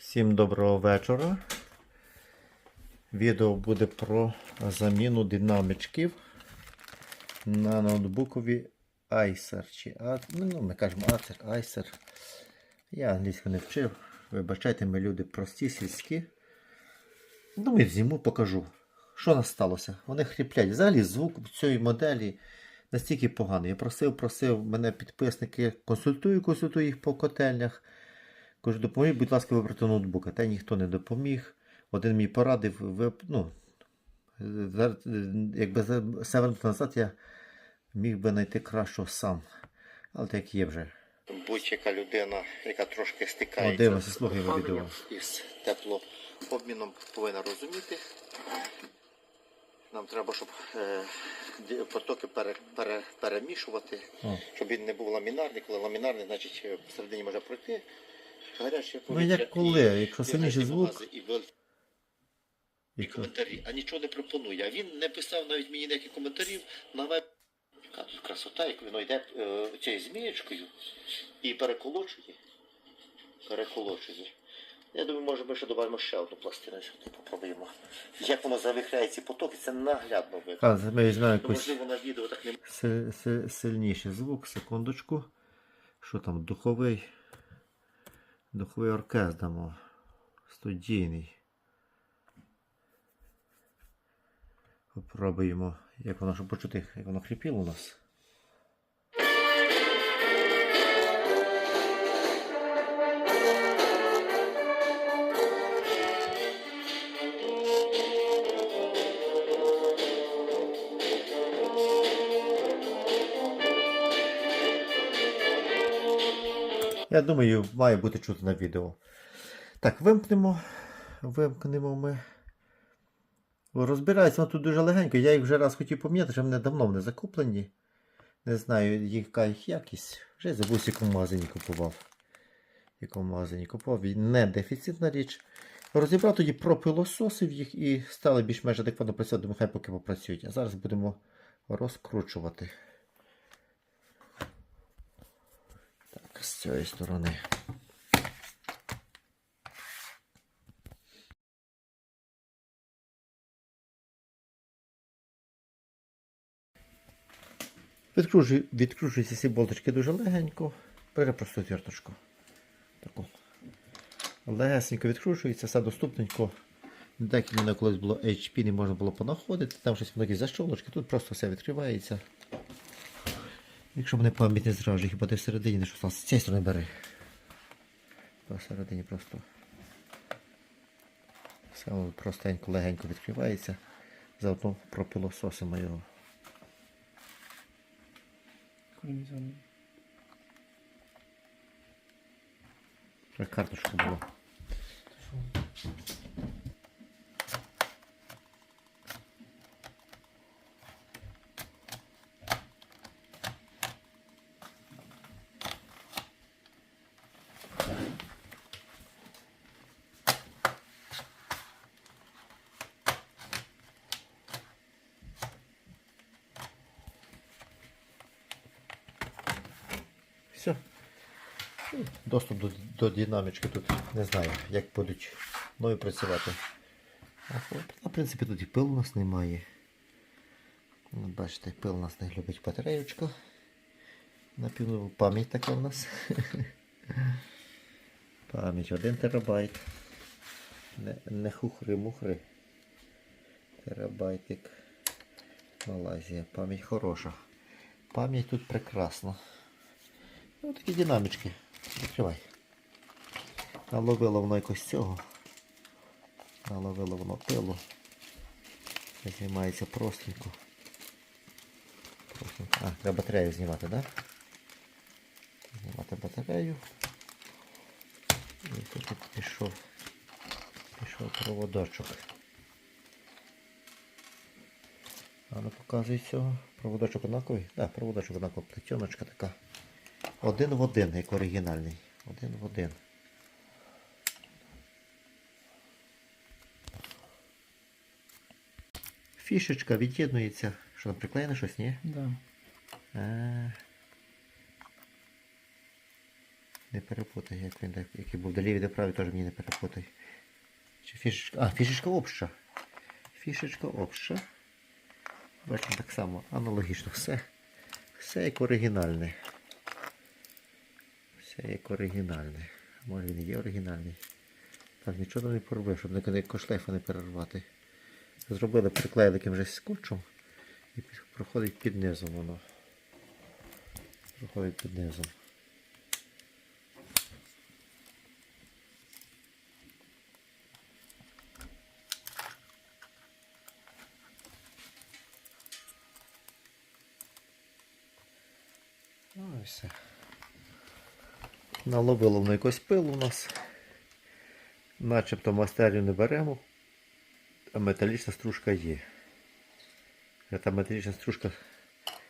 Всім доброго вечора. Відео буде про заміну динамичків на ноутбукові Acer. Чи, А- ну, ми кажемо Acer, Acer. Я англійську не вчив. Вибачайте, ми люди прості, сільські. Думаю, зніму, покажу. Що нас сталося? Вони хріплять. Взагалі звук цієї моделі настільки поганий. Я просив, просив мене підписники, консультую, консультую їх по котельнях. Кажу, допоможіть, будь ласка, вибрати ноутбука. Та ніхто не допоміг. Один мій порадив, ви, ну, якби за- север років назад я міг би знайти кращого сам. Але так є вже. Будь-яка людина, яка трошки стикається дивимося, з відео. із теплообміном, повинна розуміти. Нам треба, щоб е, потоки пере, пере, перемішувати, О. щоб він не був ламінарний. Коли ламінарний, значить всередині може пройти. Ну, як коли, якщо сильніший звук. і коментарі, а нічого не пропонує. А він не писав навіть мені ніяких коментарів на веб. Красота, як воно йде е, цією змієчкою і переколочує. Переколочує. Я думаю, може ми ще додамо ще одну пластину сюди, попробуємо. Як воно завихляє ці потоки, це наглядно видно. А, ми візьмемо Ну, якусь можливо, на відео так не си- си- сильніший звук, секундочку. Що там, духовий? Духовий оркестр дамо. Студійний. Попробуємо, як воно, щоб почути, як воно хріпіло у нас. Я думаю, має бути чути на відео. Так, вимкнемо. Вимкнемо ми. Розбирається воно тут дуже легенько. Я їх вже раз хотів поміняти, що вони давно вони закуплені. Не знаю, яка їх якість. Вже забув, в якому магазині купував. В якому магазині купував. Не дефіцитна річ. Розібрав тоді пропилососив їх і стали більш-менш адекватно працювати, думаю, хай поки попрацюють. А зараз будемо розкручувати. З цієї сторони. Відкручую, відкручуються ці болточки дуже легенько. Бере просто верточку. Таку. Відкручується, все доступненько. Як мене колись було HP, не можна було понаходити. Там щось якісь защолочки, тут просто все відкривається. Якщо мене пам'ять не зражує, хіба ти всередині не щось. З цієї сторони бери. Посередині просто. Все простенько, легенько відкривається. Заодно пропилососимо його. Як карточка Все. Доступ до, до динамічки тут не знаю, як будуть нові працювати. А, В принципі, тут і пил у нас немає. Бачите, пил у нас не любить батареючка. Напевно, пам'ять така у нас. Пам'ять 1 терабайт. Не, не хухри-мухри. Терабайтик. Малайзія. Пам'ять хороша. Пам'ять тут прекрасна. Ну, такі динамічки. Відкривай. Наловило воно якось цього. Наловило воно пилу. Знімається простенько. А, треба батарею знімати, так? Да? Знімати батарею. І тут пішов. Пішов проводочок. А ну показує цього. Проводочок однаковий? Так, да, проводочок однаковий. Плетеночка така. Один в один, як оригінальний. Один в один. Фішечка від'єднується. Що там приклеєно щось, ні? Да. А, Не перепутай, як він так, який був. Де лівий, де правий, теж мені не перепутай. Чи фішечка. А, фішечка обща. Фішечка обща. Бачимо так само, аналогічно. Все. Все як оригінальне. Як оригінальне. Може він і є оригінальний. Так, нічого не поробив, щоб ніякого шлейфа не перервати. Зробили, приклеїли якимось скотчем і проходить під низом воно. Проходить під низом. Ну і все. Наловило воно якось пилу у нас. Начебто мастерію не беремо, а металічна стружка є. Та металічна стружка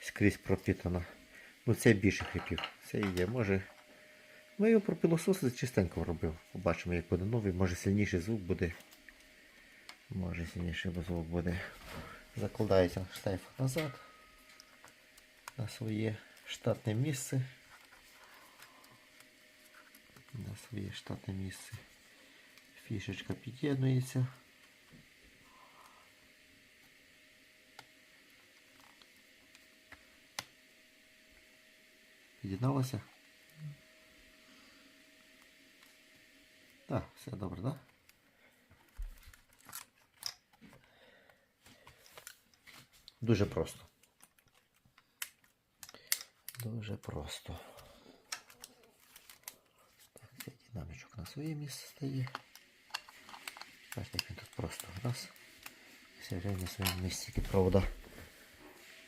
скрізь пропітана. Ну це більше хрипів. Це і є. Може. Ми його пропілососили чистенько робив. Побачимо, як буде новий, може сильніший звук буде. Може сильніший звук буде. Закладається шлейф назад на своє штатне місце. На своє штатне місце. Фішечка під'єднується. Під'єдналася? Так, все добре, так? Дуже просто. Дуже просто. Так, цей динамічок на своє місце стає. Бачите, як він тут просто раз. Все вже на своєму місці тільки провода.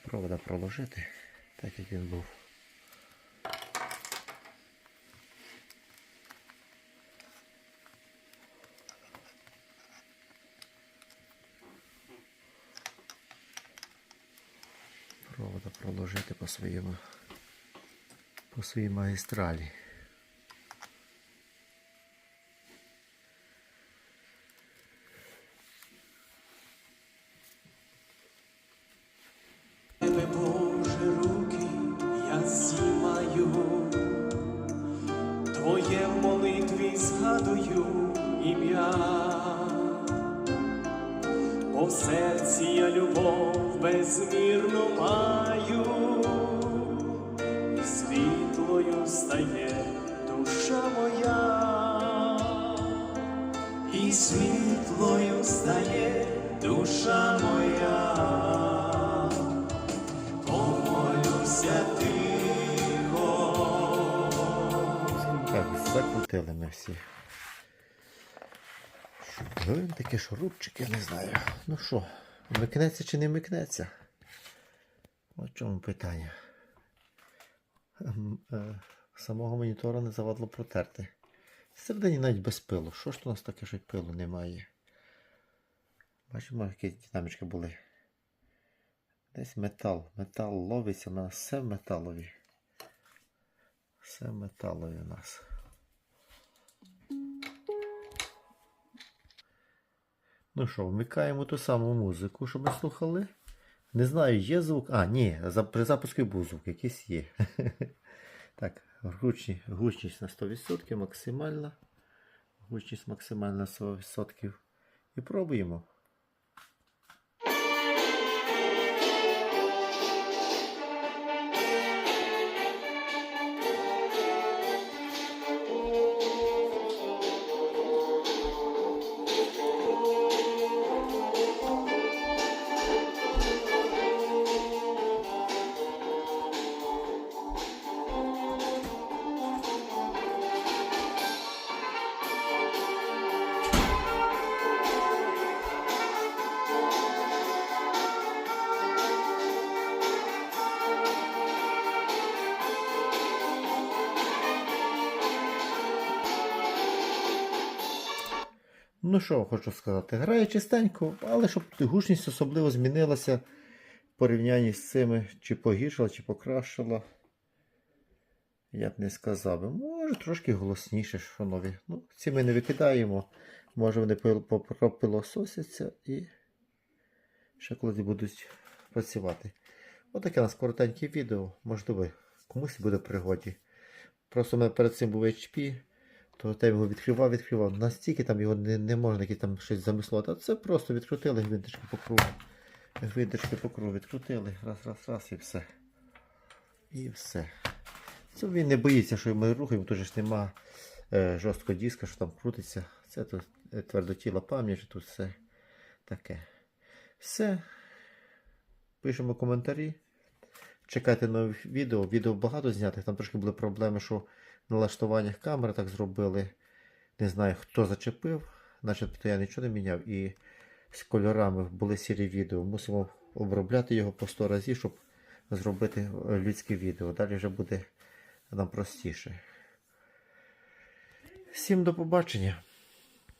Провода проложити, так як він був. Провода проложити по своєму по своїй магістралі. Твоє в молитві згадую ім'я, бо серці я любов безмірну маю, і світлою стає душа моя, і світлою стає душа моя. Помолюся тихо, закрутили ми всі. Гвинтики, шурупчики, не знаю. Ну що, вмикнеться чи не вмикнеться? От чому питання. Ем, е, Самого монітора не завадло протерти. Всередині навіть без пилу. Що ж у нас таке, що пилу немає? Бачимо, які динамічки були. Десь метал. Метал ловиться, у нас все в металові. Все металові у нас. Ну що, вмикаємо ту саму музику, щоб ми слухали. Не знаю, є звук. А, ні, при запуску був звук, якийсь є. Так, гучні, гучність на 100%, максимальна. Гучність максимальна на 100%. І пробуємо. Ну що хочу сказати, грає чистенько, але щоб гучність особливо змінилася в порівнянні з цими, чи погіршила, чи покращила. Я б не сказав. Може трошки голосніше, що нові. Ну, ці ми не викидаємо. Може вони пропилососяться і ще коли будуть працювати. Отаке у нас коротеньке відео. Можливо, комусь буде в пригоді. Просто у мене перед цим був HP, то я його відкривав, відкривав. Настільки там його не, не можна якісь там щось замислити. А це просто відкрутили гвинтички по кругу. Гвинтички по кругу відкрутили, раз, раз, раз і все. І все. Це він не боїться, що ми рухаємо, тут ж нема е, жорсткого диска, що там крутиться. Це тут е, твердотіла пам'ять, тут все таке. Все. Пишемо коментарі. Чекайте нових відео. Відео багато знятих. Там трошки були проблеми, що в налаштуваннях камери так зробили. Не знаю, хто зачепив. Начебто я нічого не міняв. І з кольорами були сірі відео. Мусимо обробляти його по 100 разів, щоб зробити е, людське відео. Далі вже буде нам простіше. Всім до побачення.